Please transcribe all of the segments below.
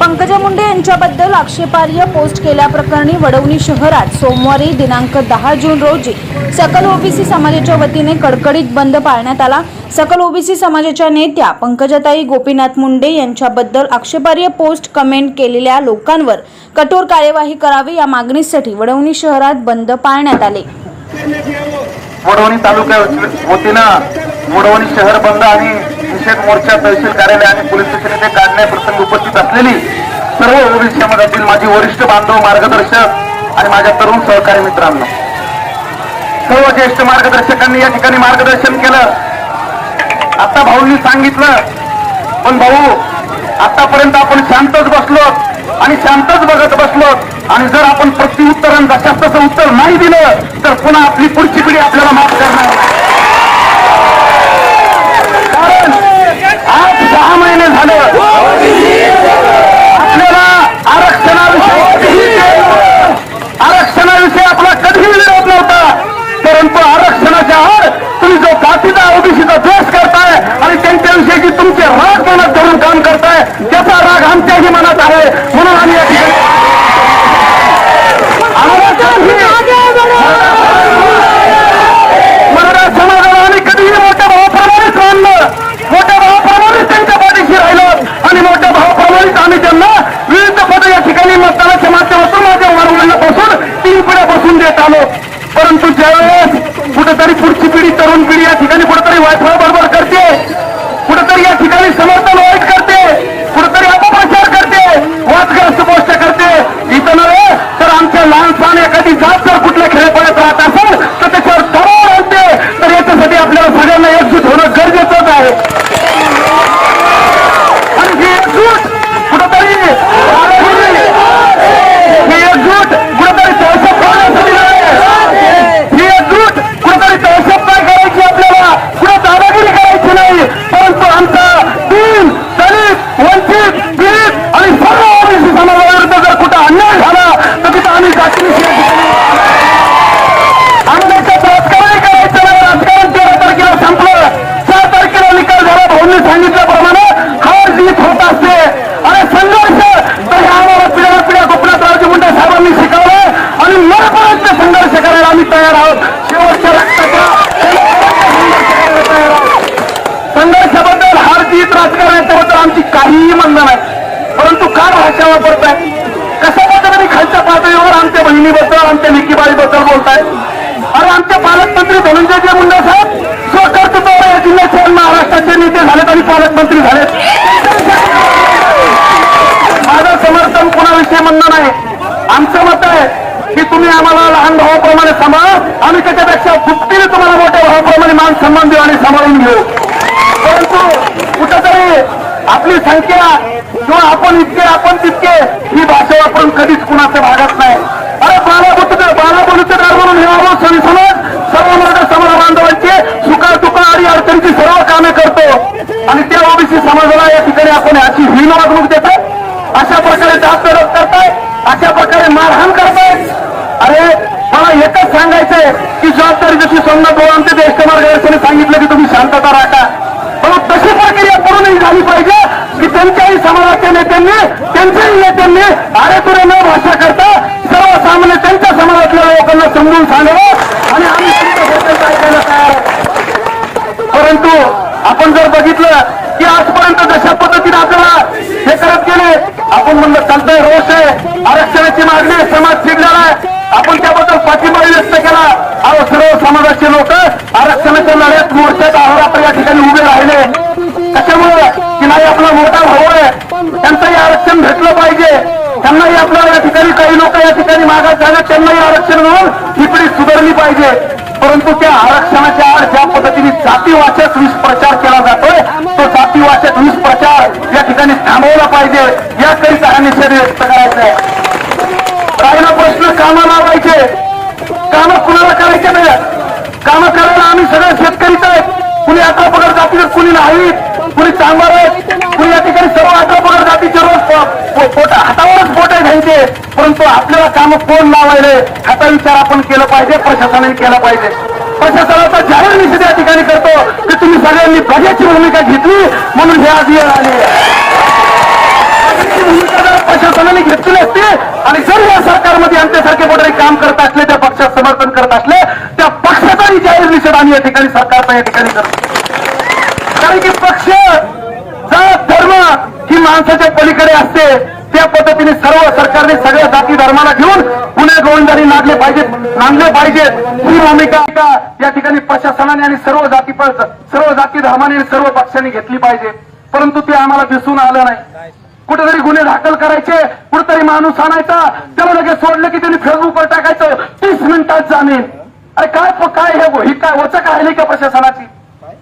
पंकजा मुंडे यांच्याबद्दल आक्षेपार्ह पोस्ट केल्याप्रकरणी वडवणी शहरात सोमवारी दिनांक दहा जून रोजी सकल ओबीसी समाजाच्या वतीने कडकडीत बंद पाळण्यात आला. सकल ओबीसी समाजाच्या नेत्या पंकजाताई गोपीनाथ मुंडे यांच्याबद्दल आक्षेपार्ह पोस्ट कमेंट केलेल्या लोकांवर कठोर कार्यवाही करावी या मागणीसाठी वडवणी शहरात बंद पाळण्यात आले. वडवणी तालुका वतीनं शहर बंद आणि निषेध मोर्चा तहसील कार्यालय आणि पोलीस स्टेशन येथे काढण्याप्रसंगी उपस्थित असलेली सर्व ओबीसी समाजातील माझी वरिष्ठ बांधव मार्गदर्शक आणि माझ्या तरुण सहकारी मित्रांनो. सर्व ज्येष्ठ मार्गदर्शकांनी या ठिकाणी मार्गदर्शन केलं. आता भाऊंनी सांगितलं पण भाऊ आतापर्यंत आपण शांतच बसलो आणि शांतच बघत बसलो आणि जर आपण प्रत्युत्तरांचा शास्त्राचं उत्तर नाही दिलं तर पुन्हा आपली पुढची पिढी आपल्याला माफ करणार नाही. कारण आज सहा महिने झाले आपल्याला आरक्षणाविषयी कधीही आरक्षणाविषयी आपला कधीही विरोध नव्हता परंतु आरक्षणाच्या आड तुम्ही जो जातीचा ओबीसीचा द्वेष करताय आणि त्यांच्याविषयी तुमचे राग मनात धरून काम करताय त्याचा राग आमच्याही मनात आहे. म्हणून आम्ही या ठिकाणी मराठा समाजाला आम्ही कधीही मोठ्या भावाप्रमाणेच मानलं. मोठ्या भावाप्रमाणेच त्यांच्या पाठीशी राहिलो. आणि मोठ्या भावाप्रमाणेच आम्ही त्यांना विविध पद या ठिकाणी मतदानाच्या माध्यमातून माझ्या वारंवारांना बसून तीन पिढ्या बसून देत आलो. परंतु ज्यावेळेस कुठेतरी पुढची पिढी तरुण पिढी या ठिकाणी कुठेतरी वायफळ बरोबर करते. कुठेतरी या ठिकाणी समर्थन वाईट करते. कुठेतरी अपप्रचार करते. वाचग्रस्त गोष्ट करते. इथं नव्हे तर आमच्या लहानपण एखादी जात जर कुठल्या खेळेपण्यात राहत असेल तर त्याच्यावर दबाव आणते तर याच्यासाठी आपल्याला सगळ्यांना एकजूट होणं गरजेचंच आहे आणि ही एकजूट कुठंतरी ही एकजूट कुठंतरी दहशत होण्यासाठी नव्हे. ही एकजूट कुठंतरी दहशत नाही करायची आपल्याला कुठे दादागिरी करायची नाही परंतु आमचा दीन दलित वंचित पीडित आणि सर्व ओबीसी समाजाविरुद्ध जर कुठं अन्याय झाला तर तिथं आम्ही जातीविषयी आमच्याचं राजकारण करायचं नाही राजकारण तेरा तारखेला संपलं चार तारखेला निकाल झाला भाऊंनी सांगितल्याप्रमाणे हार जीत होत असते आणि संघर्ष तर हे आम्हाला पिढ्या पिढ्या गोपीनाथरावजी मुंडे साहेबांनी शिकवलं आणि मरपर्यंत संघर्ष करायला आम्ही तयार आहोत शेवटच्या रक्ताच्या संघर्ष करायला तयार आहोत. संघर्षाबद्दल हार जीत राजकारण याच्याबद्दल आमची काहीही म्हणणं नाही परंतु का भाषा कसं कशा पद्धतीने खालच्या पातळीवर आमच्या बहिणीबद्दल आमच्या निकीबाईबद्दल बोलताय. अरे आमचे पालकमंत्री धनंजय मुंडे साहेब स्वकर्तृत्वावर या जिल्ह्याचे महाराष्ट्राचे नेते झालेत आणि पालकमंत्री झालेत. माझं समर्थन कोणाविषयी म्हणणं नाही. आमचं मत आहे की तुम्ही आम्हाला लहान भावाप्रमाणे सांभाळा. आम्ही त्याच्यापेक्षा दुपटीने तुम्हाला मोठ्या भावाप्रमाणे मान सन्मान देऊ आणि सांभाळून घेऊ. आपली संख्या किंवा आपण इतके आपण तितके ही भाषा वापरून कधीच कुणाचं भागत नाही. अरे बाला बुद्ध बाला म्हणून हे आहोत सण समाज सर्व मराठा समाज बांधवांचे सुखा दुखा आणि अडचणीची सर्व कामे करतो. आणि त्या ओबीसी समाजाला या ठिकाणी आपण अशी हीन वागणूक देतो अशा प्रकारे जास्त रद्द करताय. अशा प्रकारे मारहाण करताय. अरे मला एकच सांगायचंय की जबाबदारी जशी सोमनाथ भाऊ आमचे ज्येष्ठ मार्गदर्शनाने सांगितलं की तुम्ही शांतता राखा. त्याला तशी प्रक्रिया करूनही झाली पाहिजे. की त्यांच्याही समाजाच्या नेत्यांनी त्यांच्याही नेत्यांनी अरे तुरे न भाषा करता सर्वसामान्य त्यांच्या समाजातल्या लोकांना समजून सांगावं आणि आम्ही ऐकायला तयार परंतु आपण जर बघितलं की आजपर्यंत जशा पद्धतीने आपल्याला हे करत गेले आपण म्हणलं चालतंय रोष आहे आरक्षणाची मागणी समाज चिडलेला आहे. आपण त्याबद्दल पाठिंबा व्यक्त केला. अहो सर्व समाजाचे लोक आरक्षणाच्या लढ्यात मोर्चात अहोरात्र या ठिकाणी उभे राहिले. कशामुळे की नाही आपला मोठा भाऊ आहे. त्यांचंही आरक्षण भेटलं पाहिजे. त्यांनाही आपल्याला या ठिकाणी काही लोक या ठिकाणी मागास झाल्या त्यांनाही आरक्षण मिळून ही पिढी सुधारली पाहिजे. परंतु त्या आरक्षणाच्या आड ज्या पद्धतीने जातीवाचक वीस प्रचार केला जातोय तो जातीवाचक वीस प्रचार या ठिकाणी थांबवला पाहिजे. याकरिता हा निषेध व्यक्त करायचा आहे. राहिला प्रश्न कामं लावायचे. कामं कुणाला करायचे नाही. कामं करायला आम्ही सगळे शेतकरीच आहेत. कुणी अठरा पगार जातीचे कुणी नाहीत कुणी चांगणार आहेत. कुणी या ठिकाणी सर्व अठरा पगार जातीचे रोज पोट हातावरच पोट घ्यायचे परंतु आपल्याला कामं कोण लावायले ह्याचा विचार आपण केला पाहिजे प्रशासनाने केला पाहिजे. प्रशासनाचा जाहीर निषेध या ठिकाणी करतो की तुम्ही सगळ्यांनी प्रजेची भूमिका घेतली म्हणून हे आज वेळ आली आहे. भूमिका जर आणि जर या सरकारमध्ये आमच्यासारखे कुठेतरी काम करत असले त्या पक्षात समर्थन करत असले त्या पक्षाचाही जाहीर निषेध आम्ही या ठिकाणी सरकारचा या ठिकाणी करतो. कारण की पक्ष जात धर्म ही माणसाच्या पलीकडे असते. त्या पद्धतीने सर्व सरकारने सगळ्या जाती धर्माला घेऊन पुणे गोविंदारी नागले पाहिजेत. नांदले पाहिजेत. ही भूमिका का या ठिकाणी प्रशासनाने आणि सर्व जाती सर्व जाती धर्माने आणि सर्व पक्षांनी घेतली पाहिजे. परंतु ते आम्हाला दिसून आलं नाही. कुठेतरी गुन्हे दाखल करायचे कुठेतरी माणूस आणायचा. त्याला लगेच सोडलं की त्यांनी फेसबुकवर टाकायचं. तीस मिनिटात जामीन. अरे काय काय हे ही काय वचक राहिली का प्रशासनाची?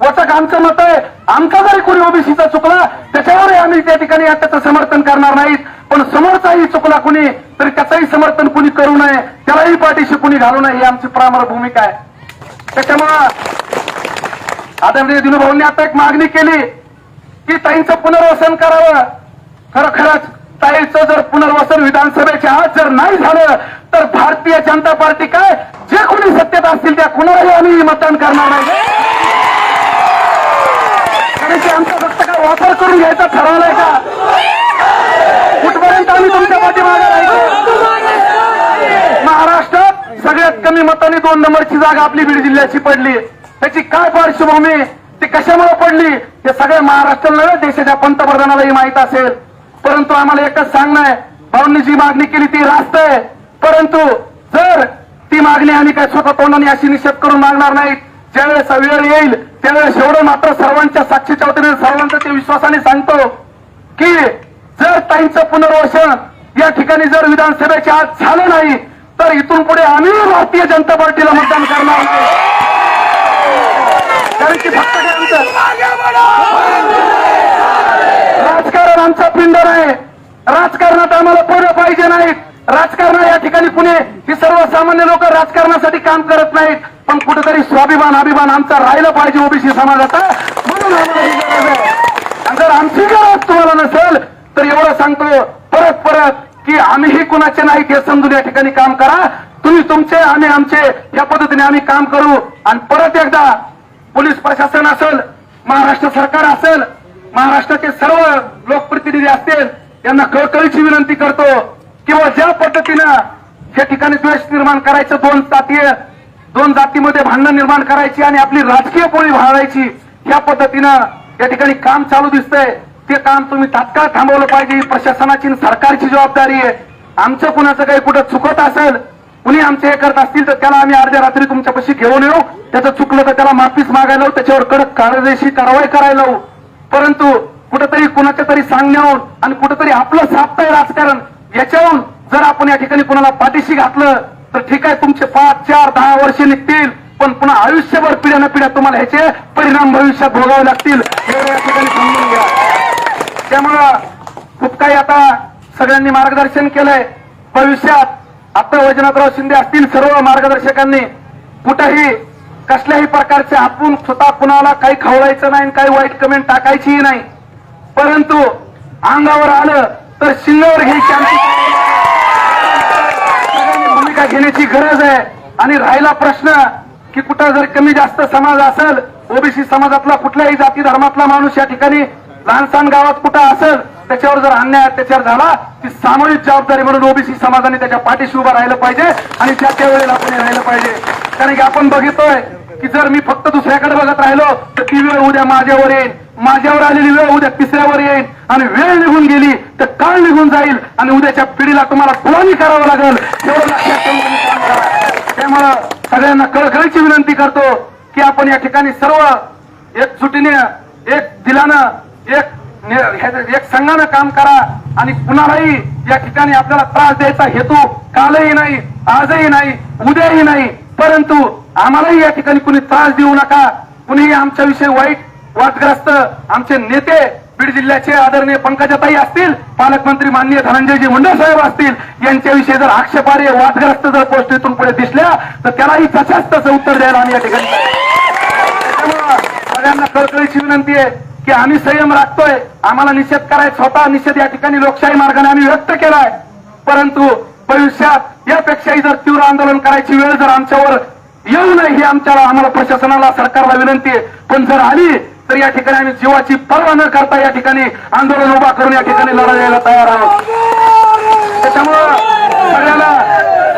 वचक आमचं मत आहे. आमचा जरी कोणी ओबीसीचा चुकला त्याच्यावरही आम्ही त्या ठिकाणी त्याचं समर्थन करणार नाहीत. पण समोरचाही चुकला कुणी तरी त्याचंही समर्थन कुणी करू नये. त्यालाही पाठीशी कुणी घालू नये ही आमची प्रामर भूमिका आहे. त्याच्यामुळं आदरणीय दिनूभाऊंनी आता एक मागणी केली की ताईंचं पुनर्वसन करावं. खरोखरच ताईचं जर पुनर्वसन विधानसभेच्या आज जर नाही झालं तर भारतीय जनता पार्टी काय? जे कोणी सत्तेत असतील त्या कुणालाही आम्ही मतदान करणार नाही. की आमचा फक्त काय वापर करून घ्यायचा ठरवलाय का? कुठपर्यंत आम्ही तुमच्या पाठीमागे राहायचो महाराष्ट्रात सगळ्यात कमी मतांनी दोन नंबरची जागा आपली बीड जिल्ह्याची पडली. त्याची काय पार्श्वभूमी? ती कशामुळे पडली? हे सगळ्या महाराष्ट्राला देशाच्या पंतप्रधानालाही माहीत असेल. परंतु आम्हाला एकच सांगणं आहे. भाऊंनी जी मागणी केली ती रास्त आहे. परंतु जर ती मागणी आम्ही काय स्वतः तोंडाने अशी निषेध करून मागणार नाहीत ज्यावेळेस वेळ येईल त्यावेळेस एवढं मात्र सर्वांच्या साक्षीच्या वतीने सर्वांचा ते विश्वासाने सांगतो की जर ताईंचं पुनर्वसन या ठिकाणी जर विधानसभेच्या आज झालं नाही तर इथून पुढे आम्ही भारतीय जनता पार्टीला मतदान करणार नाही. कारण की फक्त काय आमचा पिंड नाही राजकारणात आम्हाला पोरं पाहिजे नाहीत. राजकारण या ठिकाणी पुणे ही सर्वसामान्य लोक राजकारणासाठी काम करत नाहीत. पण कुठेतरी स्वाभिमान अभिमान आमचा राहिला पाहिजे ओबीसी समाजाचा. म्हणून आम्हाला जर आमची गरज तुम्हाला नसेल तर एवढं सांगतो परत परत की आम्हीही कुणाचे नाही हे समजून या ठिकाणी काम करा. तुम्ही तुमचे आम्ही आमचे. या पद्धतीने आम्ही काम करू. आणि परत एकदा पोलीस प्रशासन असेल महाराष्ट्र सरकार असेल महाराष्ट्राचे सर्व लोकप्रतिनिधी असतील यांना कळकळीची विनंती करतो किंवा ज्या पद्धतीनं या ठिकाणी द्वेष निर्माण करायचं दोन जातीय दोन जातीमध्ये भांडण निर्माण करायची आणि आपली राजकीय पोळी भाळायची या पद्धतीनं या ठिकाणी काम चालू दिसतंय. ते काम तुम्ही तात्काळ थांबवलं पाहिजे. ही प्रशासनाची सरकारची जबाबदारी आहे. आमचं कुणाचं काही कुठं चुकत असेल कुणी आमचे हे करत असतील तर त्याला आम्ही अर्ध्या रात्री तुमच्यापाशी घेऊन येऊ. त्याचं चुकलं तर त्याला माफीच मागायला लावू. त्याच्यावर कडक कायदेशीर कारवाई करायला लावू. परंतु कुठंतरी कुणाच्या सांगण्याहून आणि कुठेतरी आपलं साधतंय राजकारण याच्याहून जर आपण या ठिकाणी कुणाला पाठीशी घातलं तर ठीक आहे तुमचे पाच चार दहा वर्ष निघतील पण पुन्हा आयुष्यभर पिढ्या न पिढ्या तुम्हाला ह्याचे परिणाम भविष्यात भोगावे लागतील. एवढं या ठिकाणी समजून घ्या. त्यामुळं खूप काही आता सगळ्यांनी मार्गदर्शन केलंय. भविष्यात आता वैजनाथराव शिंदे असतील सर्व मार्गदर्शकांनी कुठंही कसल्याही प्रकारचे आपण स्वतः कुणाला काही खवळायचं नाही आणि काही वाईट कमेंट टाकायचीही नाही. परंतु अंगावर आलं तर शिंगावर घ्यायची आमची भूमिका घेण्याची गरज आहे. आणि राहिला प्रश्न की कुठं जर कमी जास्त समाज असेल ओबीसी समाजातला कुठल्याही जाती धर्मातला माणूस या ठिकाणी लहानसान गावात कुठं असेल त्याच्यावर जर अन्याय अत्याचार झाला ती सामूहिक जबाबदारी म्हणून ओबीसी समाजाने त्याच्या पाठीशी उभं राहिलं पाहिजे आणि त्या त्या वेळेला आपण राहिलं पाहिजे. कारण की आपण बघितोय की जर मी फक्त दुसऱ्याकडे बघत राहिलो तर टीव्हीवर वेळ उद्या माझ्यावर येईल. माझ्यावर आलेली वेळ उद्या तिसऱ्यावर येईल आणि वेळ निघून गेली तर काळ निघून जाईल आणि उद्याच्या पिढीला तुम्हाला गुलामी करावं लागेल. एवढं लक्षात ठेवून त्यामुळं सगळ्यांना कळकळीची विनंती करतो की आपण या ठिकाणी सर्व एकजुटीने एक दिलानं एक एक संघानं काम करा आणि कुणालाही या ठिकाणी आपल्याला त्रास द्यायचा हेतू कालही नाही आजही नाही उद्याही नाही. परंतु आम्हालाही या ठिकाणी कुणी त्रास देऊ नका. कुणीही आमच्याविषयी वाईट वादग्रस्त आमचे नेते बीड जिल्ह्याचे आदरणीय पंकजाताई असतील पालकमंत्री माननीय धनंजयजी मुंडे साहेब असतील यांच्याविषयी जर आक्षेपार्ह वादग्रस्त जर पोस्ट इथून पुढे दिसल्या तर त्यालाही तशाच तसं उत्तर द्यायला आम्ही या ठिकाणी सगळ्यांना कळकळीची विनंती आहे की आम्ही संयम राखतोय. आम्हाला निषेध करायचा होता. निषेध या ठिकाणी लोकशाही मार्गाने आम्ही व्यक्त केलाय. परंतु भविष्यात यापेक्षाही जर तीव्र आंदोलन करायची वेळ जर आमच्यावर येऊ नये ही आमच्याला आम्हाला प्रशासनाला सरकारला विनंती आहे. पण जर आली तर या ठिकाणी आम्ही जीवाची पर्वा न करता या ठिकाणी आंदोलन उभा करून या ठिकाणी लढा द्यायला तयार आहोत. त्याच्यामुळं सगळ्याला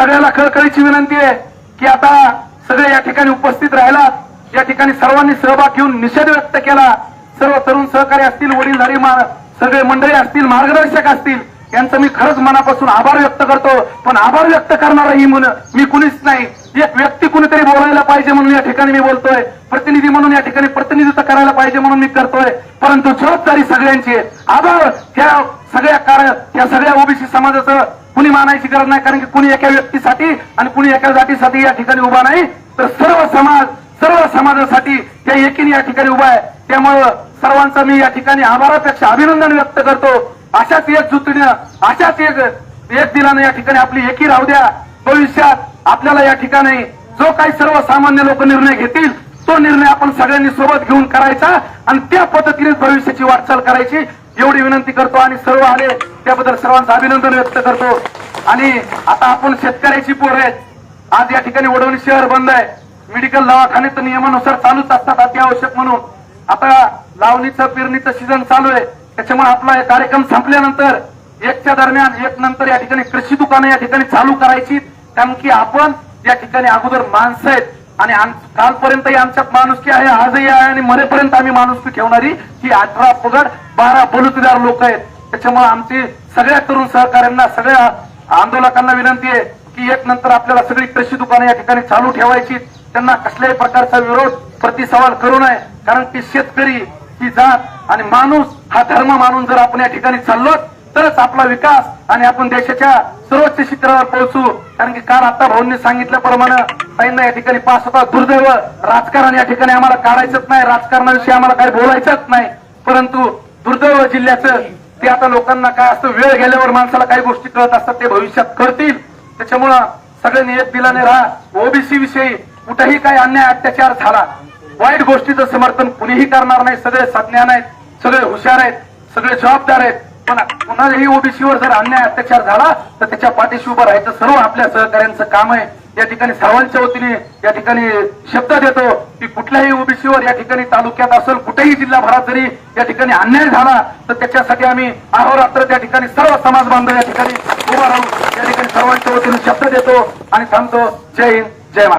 मंडळीची विनंती आहे की आता सगळे या ठिकाणी उपस्थित राहिलात. या ठिकाणी सर्वांनी सहभाग घेऊन निषेध व्यक्त केला. सर्व तरुण सहकारी असतील वडीलधारी मा- सगळे मंडळी असतील मार्गदर्शक असतील यांचं मी खरंच मनापासून आभार व्यक्त करतो. पण आभार व्यक्त करणारा ही म्हण मी कुणीच नाही. एक व्यक्ती कुणीतरी बोलायला पाहिजे म्हणून या ठिकाणी मी बोलतोय प्रतिनिधी म्हणून या ठिकाणी प्रतिनिधित्व करायला पाहिजे म्हणून मी करतोय परंतु जबाबदारी सगळ्यांची आहे. आभार त्या सगळ्या कार्य त्या सगळ्या ओबीसी समाजाचं कुणी मानायची गरज नाही कारण की कुणी एका व्यक्तीसाठी आणि कुणी एका जातीसाठी या ठिकाणी उभा नाही. तर सर्व समाज सर्व समाजासाठी त्या एकीने या ठिकाणी उभा आहे. त्यामुळं सर्वांचा मी या ठिकाणी आभारापेक्षा अभिनंदन व्यक्त करतो. अशाच एक जुतीनं अशाच एक एक दिलानं या ठिकाणी आपली एकी राहू द्या. भविष्यात आपल्याला या ठिकाणी जो काही सर्वसामान्य लोक निर्णय घेतील तो निर्णय आपण सगळ्यांनी सोबत घेऊन करायचा आणि त्या पद्धतीने भविष्याची वाटचाल करायची. एवढी विनंती करतो आणि सर्व आले त्याबद्दल सर्वांचं अभिनंदन व्यक्त करतो. आणि आता आपण शेतकऱ्याची पोर आहेत. आज या ठिकाणी वडवणी शहर बंद आहे. मेडिकल दवाखाने तर नियमानुसार चालूच असतात अत्यावश्यक म्हणून. आता लावणीचं पेरणीचं सीझन चालू आहे. त्याच्यामुळे आपला हे कार्यक्रम संपल्यानंतर एकच्या दरम्यान एक नंतर या ठिकाणी कृषी दुकानं या ठिकाणी चालू करायची. कारण की आपण या ठिकाणी अगोदर माणसं आहेत आणि कालपर्यंतही आमच्यात माणुसकी आहे आजही आहे आणि मरेपर्यंत आम्ही माणुसकी ठेवणारी ही अठरा पगड बारा बलुतेदार लोक आहेत. त्याच्यामुळे आमची सगळ्या तरुण सहकाऱ्यांना सगळ्या आंदोलकांना विनंती आहे की एक नंतर आपल्याला सगळी कृषी दुकानं या ठिकाणी चालू ठेवायची. त्यांना कसल्याही प्रकारचा विरोध प्रतिसवाल करू नये. कारण की शेतकरी ही जात आणि माणूस हा धर्म मानून जर आपण या ठिकाणी चाललो तरच आपला विकास आणि आपण देशाच्या सर्वोच्च शिखरावर पोहोचू. कारण की काल आता भाऊंनी सांगितल्याप्रमाणे ताईंना या ठिकाणी पास होता. दुर्दैव राजकारण या ठिकाणी आम्हाला काढायचंच नाही. राजकारणाविषयी आम्हाला काही बोलायचंच नाही. परंतु दुर्दैव जिल्ह्याचं ते आता लोकांना काय असतं वेळ गेल्यावर माणसाला काही गोष्टी कळत असतात ते भविष्यात करतील त्याच्यामुळं सगळ्यांनी एक दिलाने राहा. ओबीसी विषयी कुठेही काही अन्याय अत्याचार झाला. वाईट गोष्टीचं समर्थन कुणीही करणार नाही. सगळे सज्ञान आहेत सगळे हुशार आहेत सगळे जबाबदार आहेत. पण कुणालाही ओबीसीवर जर अन्याय अत्याचार झाला तर त्याच्या पाठीशी उभं राहायचं सर्व आपल्या सहकार्यांचं काम आहे. या ठिकाणी सर्वांच्या वतीने या ठिकाणी शब्द देतो की कुठल्याही ओबीसीवर या ठिकाणी तालुक्यात असेल कुठेही जिल्हाभरात जरी या ठिकाणी अन्याय झाला तर त्याच्यासाठी आम्ही अहोरात्र त्या ठिकाणी सर्व समाज बांधव या ठिकाणी उभा राहू या ठिकाणी सर्वांच्या वतीने शब्द देतो आणि थांबतो जय हिंद.